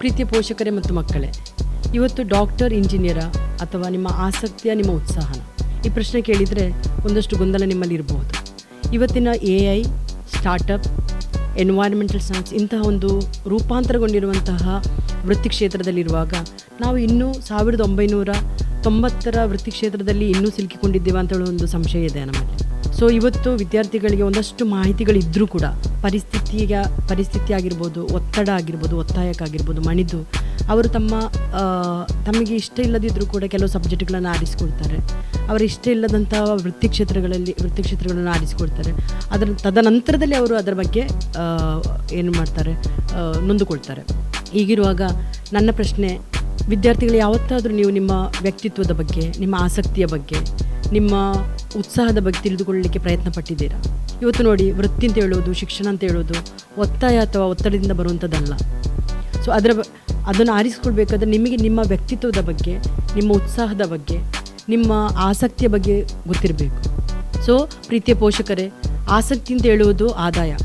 ಪ್ರೀತಿಯ ಪೋಷಕರೇ ಮತ್ತು ಮಕ್ಕಳೇ, ಇವತ್ತು ಡಾಕ್ಟರ್, ಇಂಜಿನಿಯರ ಅಥವಾ ನಿಮ್ಮ ಆಸಕ್ತಿಯ, ನಿಮ್ಮ ಉತ್ಸಾಹನ ಈ ಪ್ರಶ್ನೆ ಕೇಳಿದರೆ ಒಂದಷ್ಟು ಗೊಂದಲ ನಿಮ್ಮಲ್ಲಿ ಇರಬಹುದು. ಇವತ್ತಿನ A I startup environmental science ಇಂತಹ ಒಂದು ರೂಪಾಂತರಗೊಂಡಿರುವಂತಹ ವೃತ್ತಿ ಕ್ಷೇತ್ರದಲ್ಲಿರುವಾಗ ನಾವು ಇನ್ನೂ ಸಾವಿರದ ಒಂಬೈನೂರ ತೊಂಬತ್ತರ ವೃತ್ತಿ ಕ್ಷೇತ್ರದಲ್ಲಿ ಇನ್ನೂ ಸಿಲುಕಿಕೊಂಡಿದ್ದೇವೆ ಅಂತ ಹೇಳೋ ಒಂದು ಸಂಶಯ ಇದೆ ನಮ್ಮಲ್ಲಿ. ಸೊ ಇವತ್ತು ವಿದ್ಯಾರ್ಥಿಗಳಿಗೆ ಒಂದಷ್ಟು ಮಾಹಿತಿಗಳಿದ್ದರೂ ಕೂಡ ಪರಿಸ್ಥಿತಿಯ, ಪರಿಸ್ಥಿತಿ ಆಗಿರ್ಬೋದು, ಒತ್ತಡ ಆಗಿರ್ಬೋದು ಒತ್ತಾಯಕ್ಕಾಗಿರ್ಬೋದು ಮಣಿದು ಅವರು ತಮ್ಮ ತಮಗೆ ಇಷ್ಟ ಇಲ್ಲದಿದ್ದರೂ ಕೂಡ ಕೆಲವು ಸಬ್ಜೆಕ್ಟ್ಗಳನ್ನು ಆರಿಸ್ಕೊಳ್ತಾರೆ ಅವರ ಇಷ್ಟ ಇಲ್ಲದಂತಹ ವೃತ್ತಿ ಕ್ಷೇತ್ರಗಳಲ್ಲಿ ವೃತ್ತಿ ಕ್ಷೇತ್ರಗಳನ್ನು ಆರಿಸಿಕೊಳ್ತಾರೆ ಅದರ ತದನಂತರದಲ್ಲಿ ಅವರು ಅದರ ಬಗ್ಗೆ ಏನು ಮಾಡ್ತಾರೆ ನೊಂದುಕೊಳ್ತಾರೆ. ಹೀಗಿರುವಾಗ ನನ್ನ ಪ್ರಶ್ನೆ ವಿದ್ಯಾರ್ಥಿಗಳು ಯಾವತ್ತಾದರೂ ನೀವು ನಿಮ್ಮ ವ್ಯಕ್ತಿತ್ವದ ಬಗ್ಗೆ, ನಿಮ್ಮ ಆಸಕ್ತಿಯ ಬಗ್ಗೆ, ನಿಮ್ಮ ಉತ್ಸಾಹದ ಬಗ್ಗೆ ತಿಳಿದುಕೊಳ್ಳಲಿಕ್ಕೆ ಪ್ರಯತ್ನ ಪಟ್ಟಿದ್ದೀರಾ ಇವತ್ತು ನೋಡಿ, ವೃತ್ತಿ ಅಂತ ಹೇಳೋದು, ಶಿಕ್ಷಣ ಅಂತ ಹೇಳೋದು ಒತ್ತಾಯ ಅಥವಾ ಒತ್ತಡದಿಂದ ಬರುವಂಥದ್ದಲ್ಲ. ಸೊ ಅದರ ಅದನ್ನು ಆರಿಸಿಕೊಳ್ಬೇಕಾದ್ರೆ ನಿಮಗೆ ನಿಮ್ಮ ವ್ಯಕ್ತಿತ್ವದ ಬಗ್ಗೆ, ನಿಮ್ಮ ಉತ್ಸಾಹದ ಬಗ್ಗೆ, ನಿಮ್ಮ ಆಸಕ್ತಿಯ ಬಗ್ಗೆ ಗೊತ್ತಿರಬೇಕು. ಸೊ ಪ್ರೀತಿಯ ಪೋಷಕರೇ, ಆಸಕ್ತಿ ಅಂತ ಹೇಳುವುದು ಆದಾಯ.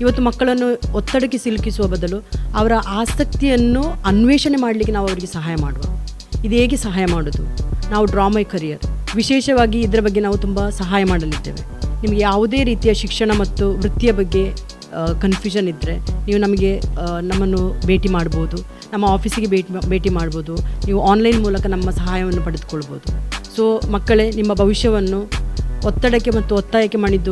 ಇವತ್ತು ಮಕ್ಕಳನ್ನು ಒತ್ತಡಕ್ಕೆ ಸಿಲುಕಿಸುವ ಬದಲು ಅವರ ಆಸಕ್ತಿಯನ್ನು ಅನ್ವೇಷಣೆ ಮಾಡಲಿಕ್ಕೆ ನಾವು ಅವರಿಗೆ ಸಹಾಯ ಮಾಡುವ. ಇದು ಹೇಗೆ ಸಹಾಯ ಮಾಡೋದು? ನಾವು ಡ್ರಾಮಾ ಕರಿಯರ್. ವಿಶೇಷವಾಗಿ ಇದರ ಬಗ್ಗೆ ನಾವು ತುಂಬ ಸಹಾಯ ಮಾಡಲಿದ್ದೇವೆ. ನಿಮಗೆ ಯಾವುದೇ ರೀತಿಯ ಶಿಕ್ಷಣ ಮತ್ತು ವೃತ್ತಿಯ ಬಗ್ಗೆ ಕನ್ಫ್ಯೂಷನ್ ಇದ್ದರೆ ನೀವು ನಮಗೆ ನಮ್ಮನ್ನು ಭೇಟಿ ಮಾಡ್ಬೋದು. ನಮ್ಮ ಆಫೀಸಿಗೆ ಭೇಟಿ ಭೇಟಿ ಮಾಡ್ಬೋದು. ನೀವು ಆನ್ಲೈನ್ ಮೂಲಕ ನಮ್ಮ ಸಹಾಯವನ್ನು ಪಡೆದುಕೊಳ್ಬೋದು. ಸೊ, ಮಕ್ಕಳೇ, ನಿಮ್ಮ ಭವಿಷ್ಯವನ್ನು ಒತ್ತಡಕ್ಕೆ ಮತ್ತು ಒತ್ತಾಯಕ್ಕೆ ಮಾಡಿದ್ದು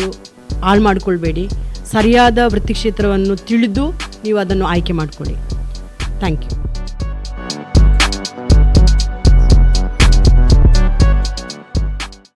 ಹಾಳು ಮಾಡಿಕೊಳ್ಬೇಡಿ. ಸರಿಯಾದ ವೃತ್ತಿ ಕ್ಷೇತ್ರವನ್ನು ತಿಳಿದು ನೀವು ಅದನ್ನು ಆಯ್ಕೆ ಮಾಡಿಕೊಳ್ಳಿ. Thank you.